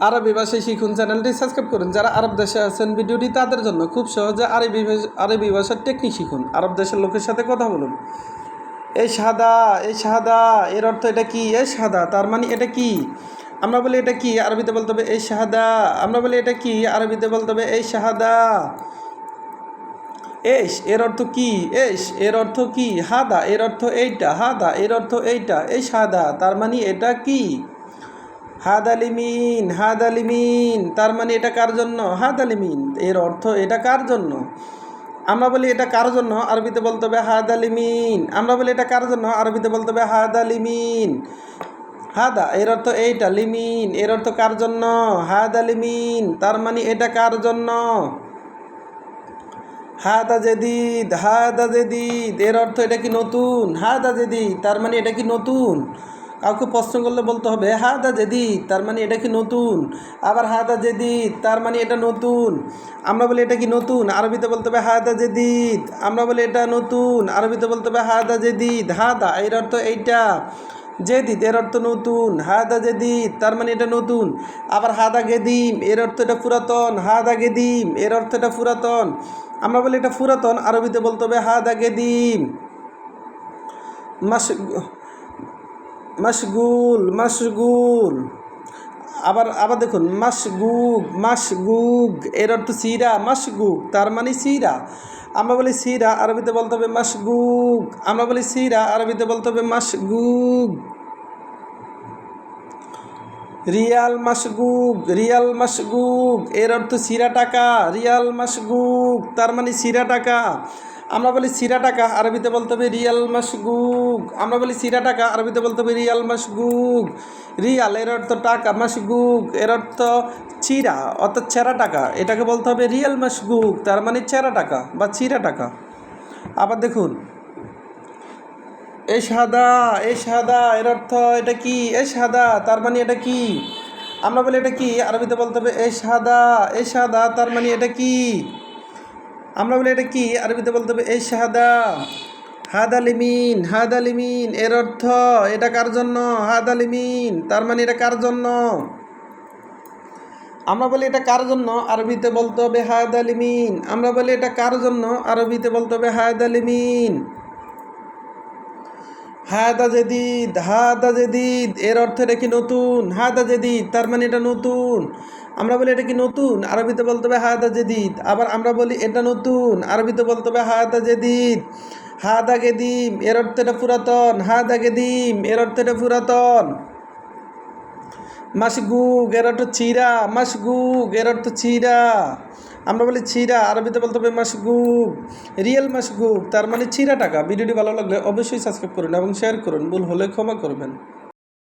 আরবি ভাষায় শিখুন চ্যানেলটি সাবস্ক্রাইব করুন। যারা আরব দেশে আছেন, ভিডিওটি তাদের জন্য খুব সহজে আরবি আরবি ভাষার টেকনিক শিখুন। আরব দেশের লোকের সাথে কথা বলুন। এই সাদা এই সাদা এর অর্থ এটা কি? এ সাদা তার মানে এটা কি? আমরা বলি এটা কি? আরবিতে বলতে হবে এই শাহাদা। আমরা বলি এটা কি? আরবিতে বলতে হবে এই শাহাদা। এস, এর অর্থ কি? এস, এর অর্থ কি? হাদা, এর অর্থ এইটা। হাদা, এর অর্থ এইটা। এই সাদা তার মানে এটা কি? হাদ আলিমিন হাদ আলিমিন তার মানে এটা কার জন্য? হাদ আলিমিন এর অর্থ এটা কার জন্য? আমরা বলি এটা কার জন্য? আরবিতে বলতে হবে হাদ আলিমিন আমরা বলি এটা কার জন্য? আরবিতে বলতে হবে হাদ আলিমিন হাদা, এর অর্থ এইটা, লিমিন। এর অর্থ কার জন্য? হাদ আলিমিন তার মানে এটা কার জন্য? হাদা জেদিদ হাদা জেদিদ। এর অর্থ এটা কি নতুন? হাদা জেদিদ। তার মানে এটা কি নতুন? কাউকে প্রশ্ন করলে বলতে হবে, হাদা জেদিদ, তার মানে এটা কি নতুন? আবার, হাদা জেদিদ, তার মানে এটা নতুন? আমরা বলি, এটা কি নতুন? আরবিতে বলতে হবে, হাদা জেদিদ। আমরা বলি, এটা নতুন। আরবিতে বলতে হবে, হাদা জেদিদ। হাদা, এর অর্থ এইটা। জেদিদ, এর অর্থ নতুন। হাদা জেদিদ, তার মানে এটা নতুন। আবার, হাদা গেদিম, এর অর্থ এটা পুরাতন। হাদা গেদিম, এর অর্থ এটা পুরাতন। আমরা বলি, এটা পুরাতন। আরবিতে বলতে হবে, হাদা গেদিম। মাস মাসগুল মাসগুল আবার আবার দেখুন মাসগুগ মাসগুগ এর অর্থ সিরা মাসগুগ তার মানে সিরা। আমরা বলি সিরা, আরবিতে বলতে হবে মাসগুগ আমরা বলি সিরা, আরবিতে বলতে হবে মাসগুগ রিয়াল মাসগুগ রিয়াল মাসগুগ এর অর্থ সিরা টাকা, রিয়াল মাসগুগ তার মানে সিরা টাকা। আমরা বলি সিরা টাকা, আরবিতে বলতে হবে রিয়াল মাসগুগ আমরা বলি সিরা টাকা, আরবিতে বলতে হবে রিয়াল মাসগুগ রিয়াল, এর অর্থ টাকা মাসগুগ এর অর্থ চিরা, অর্থাৎ ছেঁড়া টাকা। এটাকে বলতে হবে রিয়াল মাসগুগ তার মানে ছেঁড়া টাকা বা চিরা টাকা। আবার দেখুন, এ সাদা এ সাদা, এর অর্থ এটা কি? এ সাদা, তার মানে এটা কি? আমরা বলি এটা কি? আরবিতে বলতে হবে এ সাদা এ সাদা, তার মানে এটা কি? আমরা বলি এটা কি? আরবিতে বলতে হবে, এই শাহাদা। হাদ আলিমিন হাদ আলিমিন এর অর্থ এটা কার জন্য? হাদ আলিমিন তার মানে এটা কার জন্য? আমরা বলি এটা কার জন্য? আরবিতে বলতে হবে হায়দ আলিমিন আমরা বলি এটা কার জন্য? আরবিতে বলতে হবে হায়দ আলিমিন হাদা জেদিদ হাদা জেদিদ, এর অর্থ এটা কি নতুন? হাদা জেদিদ, তার মানে এটা নতুন। আমরা বলি এটা কি নতুন? আরবিতে বলতে হবে হাদা জেদিদ। আবার আমরা বলি এটা নতুন। আরবিতে বলতে হবে হাদা জেদিদ। হাদা গেদিম, এর অর্থ এটা পুরাতন। হাদা গেদিম, এর অর্থ এটা পুরাতন। মাসগুগ এর অর্থ চিরা মাসগু অর্থ চিরা আমরা বলি চিরা আরবিতে বলতে হবে মাসগু, রিয়েল মাসগুগ তার মানে চিরা টাকা। ভিডিওটি ভালো লাগলে অবশ্যই সাবস্ক্রাইব করুন এবং শেয়ার করুন। ভুল হলে ক্ষমা করবেন।